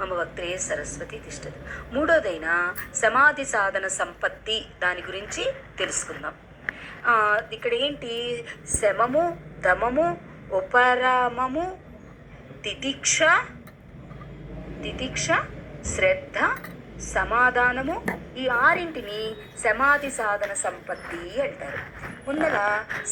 మమ వక్త్రే సరస్వతి తిష్టది మూడోదైన సమాధి సాధన సంపత్తి దాని గురించి తెలుసుకుందాం. ఇక్కడ ఏంటి శమము దమము ఉపరమము తితిక్ష తితిక్ష శ్రద్ధ సమాధానము ఈ ఆరింటిని సమాధి సాధన సంపత్తి అంటారు. ముందర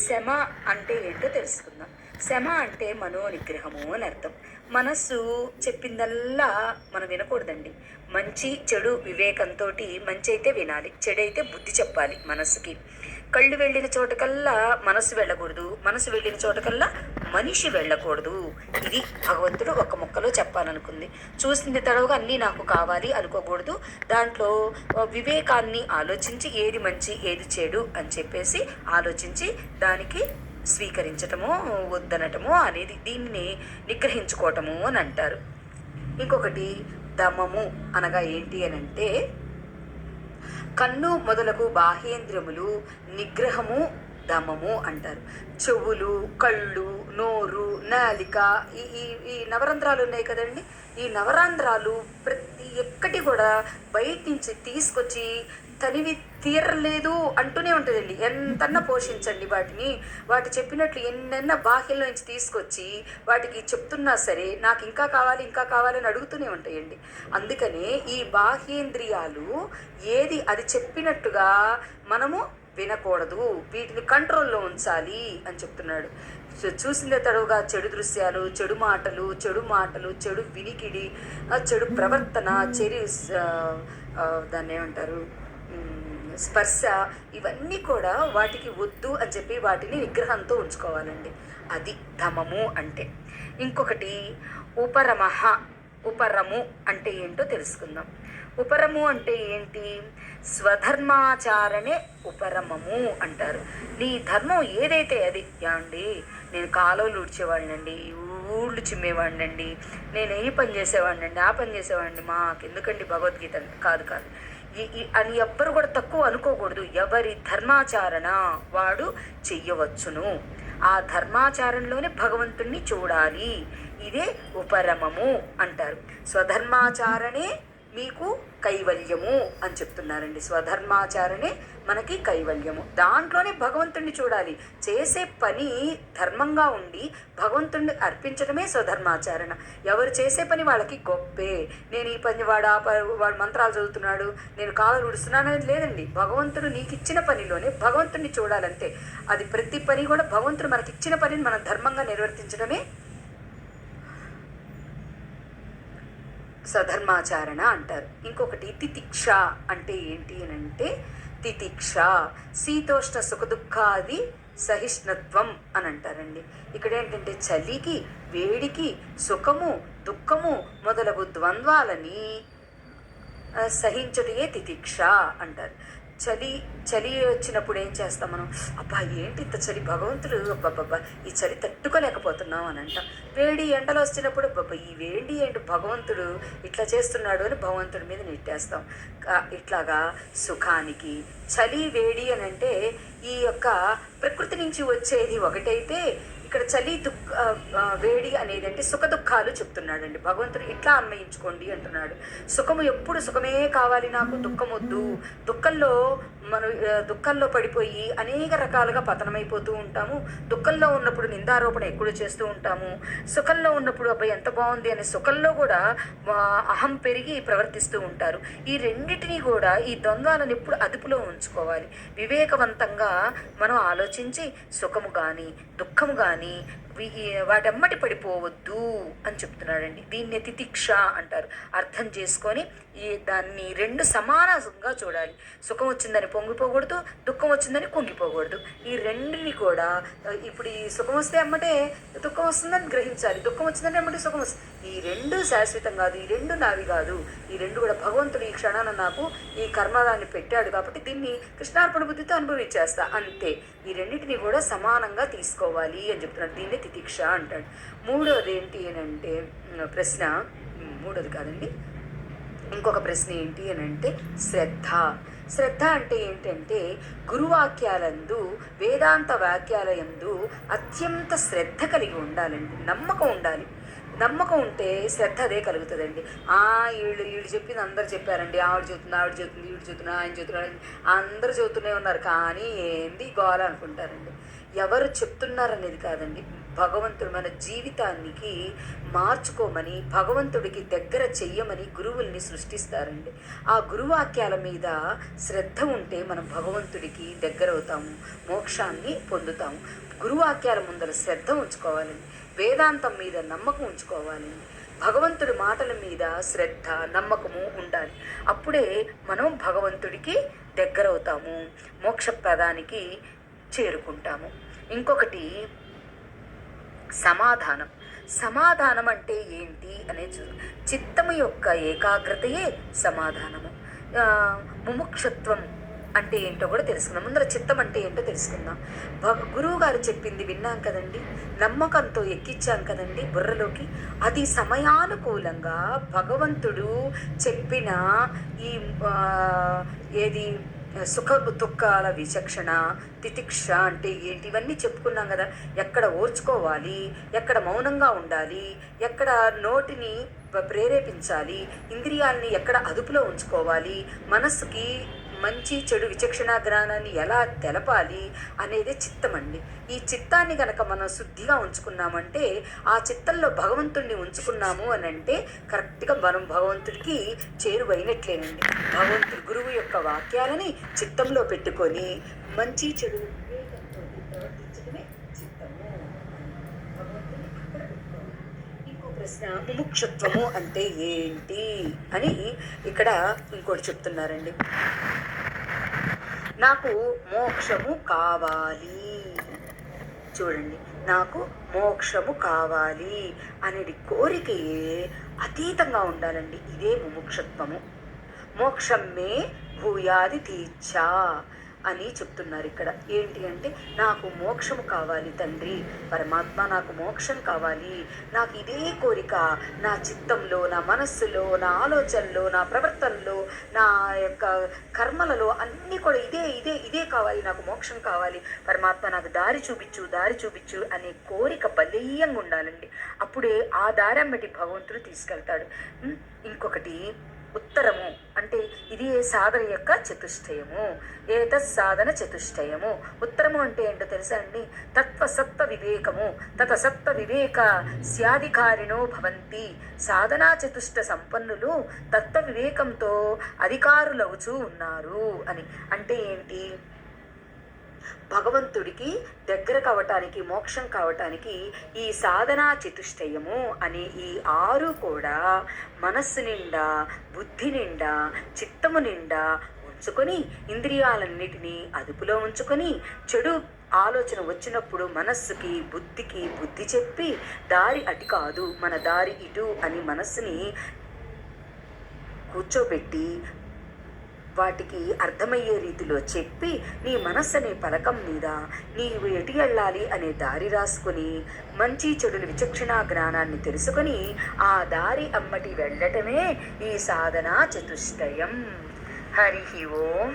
శమ అంటే ఏంటో తెలుసుకుందాం. శమ అంటే మనో నిగ్రహము అని అర్థం. మనస్సు చెప్పిందల్లా మనం వినకూడదండి. మంచి చెడు వివేకంతో మంచి అయితే వినాలి చెడైతే బుద్ధి చెప్పాలి మనస్సుకి. కళ్ళు వెళ్ళిన చోటకల్లా మనసు వెళ్ళకూడదు మనసు వెళ్ళిన చోటకల్లా మనిషి వెళ్ళకూడదు. ఇది భగవంతుడు ఒక మొక్కలో చెప్పాలనుకుంది. చూసింది తడవుగా అన్నీ నాకు కావాలి అనుకోకూడదు. దాంట్లో వివేకాన్ని ఆలోచించి ఏది మంచి ఏది చెడు అని చెప్పేసి ఆలోచించి దానికి స్వీకరించటము వద్దనటము అనేది దీన్ని నిగ్రహించుకోవటము అని అంటారు. ఇంకొకటి దమము అనగా ఏంటి అని అంటే కన్ను మొదలగు బాహ్యేంద్రియములు నిగ్రహము దమము అంటారు. చెవులు కళ్ళు నోరు నాలిక ఈ ఈ ఈ నవరంధ్రాలు ఉన్నాయి కదండి. ఈ నవరంధ్రాలు ప్రతి ఎక్కటి కూడా బయట నుంచి తీసుకొచ్చి తనివి తీరలేదు అంటూనే ఉంటుందండి. ఎంతన్నా పోషించండి వాటిని. వాటి చెప్పినట్లు ఎన్నెన్న బాహ్యంలో నుంచి తీసుకొచ్చి వాటికి చెప్తున్నా సరే నాకు ఇంకా కావాలి ఇంకా కావాలని అడుగుతూనే ఉంటాయండి. అందుకనే ఈ బాహ్యేంద్రియాలు ఏది అది చెప్పినట్టుగా మనము వినకూడదు. వీటిని కంట్రోల్లో ఉంచాలి అని చెప్తున్నాడు. చూసిన చూసిందే తడవుగా చెడు దృశ్యాలు చెడు మాటలు చెడు మాటలు చెడు వినికిడి చెడు ప్రవర్తన చెడు దాన్ని ఏమంటారు? స్పర్శ ఇవన్నీ కూడా వాటికి వద్దు అని చెప్పి వాటిని నిగ్రహంతో ఉంచుకోవాలండి. అది ధమము అంటే. ఇంకొకటి ఉపరమహ ఉపరము అంటే ఏంటో తెలుసుకుందాం. ఉపరము అంటే ఏంటి? స్వధర్మాచారణే ఉపరమము అంటారు. నీ ధర్మం ఏదైతే అది యాండి నేను కాలువలు ఊడ్చేవాడినండి ఊళ్ళు చిమ్మేవాడినండి నేను ఏ పని చేసేవాడినండి ఆ పని చేసేవాడిని మాకు ఎందుకండి భగవద్గీత? కాదు కాదు. అని ఎవ్వరు కూడా తక్కువ అనుకోకూడదు. ఎవరి ధర్మాచారణ వాడు చెయ్యవచ్చును. ఆ ధర్మాచారంలోనే భగవంతుణ్ణి చూడాలి. ఇదే ఉపరమము అంటారు. స్వధర్మాచారణే మీకు కైవల్యము అని చెప్తున్నారండి. స్వధర్మాచారణే మనకి కైవల్యము. దాంట్లోనే భగవంతుణ్ణి చూడాలి. చేసే పని ధర్మంగా ఉండి భగవంతుణ్ణి అర్పించడమే స్వధర్మాచరణ. ఎవరు చేసే పని వాళ్ళకి గొప్పే. నేను ఈ పని వాడు ఆ వాడు మంత్రాలు చదువుతున్నాడు నేను కాలు ఉడుస్తున్నానని లేదండి. భగవంతుడు నీకు ఇచ్చిన పనిలోనే భగవంతుణ్ణి చూడాలంతే. అది ప్రతి పని కూడా భగవంతుడు మనకి ఇచ్చిన పనిని మనం ధర్మంగా నిర్వర్తించడమే సధర్మాచారణ అంటారు. ఇంకొకటి తితిక్ష అంటే ఏంటి అని అంటే తితిక్ష శీతోష్ణ సుఖదుఖాది సహిష్ణుత్వం అని అంటారండి. ఇక్కడ ఏంటంటే చలికి వేడికి సుఖము దుఃఖము మొదలగు ద్వంద్వాలని ఆ, సహించుటయే తితిక్ష అంటారు. చలి చలి వచ్చినప్పుడు ఏం చేస్తాం మనం? అబ్బా ఏంటి ఇంత చలి? భగవంతుడు అబ్బబ్బబ్బా ఈ చలి తట్టుకోలేకపోతున్నాం అని అంటాం. వేడి ఎండలు వచ్చినప్పుడు అబ్బబ్బా ఈ వేడి ఏంటి భగవంతుడు ఇట్లా చేస్తున్నాడు అని భగవంతుడి మీద నెట్టేస్తాం. ఇట్లాగా సుఖానికి. చలి వేడి అని అంటే ఈ యొక్క ప్రకృతి నుంచి వచ్చేది ఒకటైతే ఇక్కడ చలి దుఃఖ వేడి అనేది అంటే సుఖ దుఃఖాలు చెప్తున్నాడండి. భగవంతుడు ఇట్లా అన్వయించుకోండి అంటున్నాడు. సుఖము ఎప్పుడు సుఖమే కావాలి నాకు దుఃఖం వద్దు దుఃఖంలో మనం దుఃఖంలో పడిపోయి అనేక రకాలుగా పతనమైపోతూ ఉంటాము. దుఃఖంలో ఉన్నప్పుడు నిందారోపణ ఎక్కువ చేస్తూ ఉంటాము. సుఖంలో ఉన్నప్పుడు అబ్బాయి ఎంత బాగుంది అనే సుఖంలో కూడా అహం పెరిగి ప్రవర్తిస్తూ ఉంటారు. ఈ రెండింటినీ కూడా ఈ ద్వంద్వాలను ఎప్పుడు అదుపులో ఉంచుకోవాలి. వివేకవంతంగా మనం ఆలోచించి సుఖము కానీ దుఃఖము కానీ వాటమ్మటి పడిపోవద్దు అని చెప్తున్నాడండి. దీన్ని తితిక్ష అంటారు. అర్థం చేసుకొని ఈ దాన్ని రెండు సమానంగా చూడాలి. సుఖం వచ్చిందని పొంగిపోకూడదు దుఃఖం వచ్చిందని కుంగిపోకూడదు. ఈ రెండిని కూడా ఇప్పుడు ఈ సుఖం వస్తే అమ్మటే దుఃఖం వస్తుందని గ్రహించాలి. దుఃఖం వచ్చిందని అమ్మటే సుఖం వస్తుంది. ఈ రెండు శాశ్వతం కాదు ఈ రెండు నావి కాదు. ఈ రెండు కూడా భగవంతుడు ఈ క్షణాన నాకు ఈ కర్మదాన్ని పెట్టాడు కాబట్టి దీన్ని కృష్ణార్పణ బుద్ధితో అనుభవించేస్తా. అంతే. ఈ రెండింటిని కూడా సమానంగా తీసుకోవాలి అని చెప్తున్నాడు. దీన్ని తితిక్ష అంటాడు. మూడోది ఏంటి అని అంటే ప్రశ్న మూడోది కాదండి. ఇంకొక ప్రశ్న ఏంటి అని అంటే శ్రద్ధ. శ్రద్ధ అంటే ఏంటంటే గురువాక్యాలందు వేదాంత వాక్యాలయందు అత్యంత శ్రద్ధ కలిగి ఉండాలండి. నమ్మకం ఉండాలి. నమ్మకం ఉంటే శ్రద్ధ అదే కలుగుతుందండి. ఆ వీళ్ళు వీళ్ళు చెప్పింది అందరు చెప్పారండి. ఆవిడ చెబుతుంది ఆవిడ చెబుతుంది వీడు చెబుతున్నా ఆయన చెబుతున్నాడు అందరు చెబుతూనే ఉన్నారు. కానీ ఏంది గోల అనుకుంటారండి. ఎవరు చెప్తున్నారనేది కాదండి. భగవంతుడు మన జీవితానికి మార్చుకోమని భగవంతుడికి దగ్గర చెయ్యమని గురువుల్ని సృష్టిస్తారండి. ఆ గురువాక్యాల మీద శ్రద్ధ ఉంటే మనం భగవంతుడికి దగ్గర అవుతాము మోక్షాన్ని పొందుతాము. గురువాక్యాల ముందర శ్రద్ధ ఉంచుకోవాలండి. వేదాంతం మీద నమ్మకం ఉంచుకోవాలి. భగవంతుడి మాటల మీద శ్రద్ధ నమ్మకము ఉండాలి. అప్పుడే మనం భగవంతుడికి దగ్గరవుతాము. మోక్షప్రదానికి చేరుకుంటాము. ఇంకొకటి సమాధానం. సమాధానం అంటే ఏంటి అనే చూ చిత్తము యొక్క ఏకాగ్రతయే సమాధానము. ముముక్షత్వం అంటే ఏంటో కూడా తెలుసుకుందాం. ముందర చిత్తం అంటే ఏంటో తెలుసుకుందాం. భగ గురువు గారు చెప్పింది విన్నాం కదండి. నమ్మకంతో ఎక్కించాం కదండి బుర్రలోకి. అది సమయానుకూలంగా భగవంతుడు చెప్పిన ఈ ఏది సుఖ దుఃఖాల విచక్షణ తితిక్ష అంటే ఏంటి? ఇవన్నీ చెప్పుకున్నాం కదా. ఎక్కడ ఓర్చుకోవాలి? ఎక్కడ మౌనంగా ఉండాలి? ఎక్కడ నోటిని ప్రేరేపించాలి? ఇంద్రియాల్ని ఎక్కడ అదుపులో ఉంచుకోవాలి? మనస్సుకి మంచి చెడు విచక్షణ జ్ఞానాన్ని ఎలా తెలపాలి అనేది చిత్తం అండి ఈ చిత్తాన్ని గనక మనం శుద్ధిగా ఉంచుకున్నామంటే ఆ చిత్తంలో భగవంతుడిని ఉంచుకున్నాము అని అంటే కరెక్ట్గా మనం భగవంతుడికి చేరువైనట్లేనండి. భగవంతుడి గురువు యొక్క వాక్యాలని చిత్తంలో పెట్టుకొని మంచి చెడు వివేకంతో ప్రవర్తించడమే చిత్తము భగవంతుడిని అక్కడ పెట్టుకోవాలి. ప్రశ్న ముముక్షత్వము అంటే ఏంటి? అని ఇక్కడ ఇంకోటి చెప్తున్నారండి. నాకు మోక్షము కావాలి. చూడండి. నాకు మోక్షము కావాలి అనేది కోరికయే అతీతంగా ఉండాలండి. ఇదే ముముక్షత్వము. మోక్షమే భూయాది తీర్చా. అని చెప్తున్నారు ఇక్కడ. ఏంటి అంటే నాకు మోక్షము కావాలి తండ్రి. పరమాత్మ నాకు మోక్షం కావాలి. నాకు ఇదే కోరిక. నా చిత్తంలో నా మనస్సులో నా ఆలోచనలో నా ప్రవర్తనలో నా యొక్క కర్మలలో అన్నీ కూడా ఇదే ఇదే ఇదే కావాలి. నాకు మోక్షం కావాలి. పరమాత్మ నాకు దారి చూపించు దారి చూపించు అనే కోరిక బలీయంగా ఉండాలండి. అప్పుడే ఆ దారం బట్టి భగవంతుడు తీసుకెళ్తాడు. ఇంకొకటి ఉత్తరం ఇది ఏ సాధన యొక్క చతుష్టయము? ఏతత్ సాధన చతుష్టయము. ఉత్తరము అంటే ఏంటో తెలుసా అండి? తత్వసత్వ వివేకము. తతసత్వ వివేక స్యాధికారిణో భవంతి. సాధనా చతుష్ట సంపన్నులు తత్వ వివేకంతో అధికారులవుచూ ఉన్నారు అని. అంటే ఏంటి? భగవంతుడికి దగ్గర కావటానికి మోక్షం కావటానికి ఈ సాధనా చతుష్టయము అనే ఈ ఆరు కూడా మనస్సు నిండా బుద్ధి నిండా చిత్తము నిండా ఉంచుకొని ఇంద్రియాలన్నిటినీ అదుపులో ఉంచుకొని చెడు ఆలోచన వచ్చినప్పుడు మనస్సుకి బుద్ధికి బుద్ధి చెప్పి దారి అటు కాదు మన దారి ఇటు అని మనస్సుని కూర్చోబెట్టి వాటికి అర్థమయ్యే రీతిలో చెప్పి నీ మనస్సు అనే పలకం మీద నీవు ఎటు వెళ్ళాలి అనే దారి రాసుకొని మంచి చెడుల విచక్షణ జ్ఞానాన్ని తెలుసుకొని ఆ దారి అమ్మటి వెళ్ళటమే ఈ సాధన చతుష్టయం. హరి ఓం.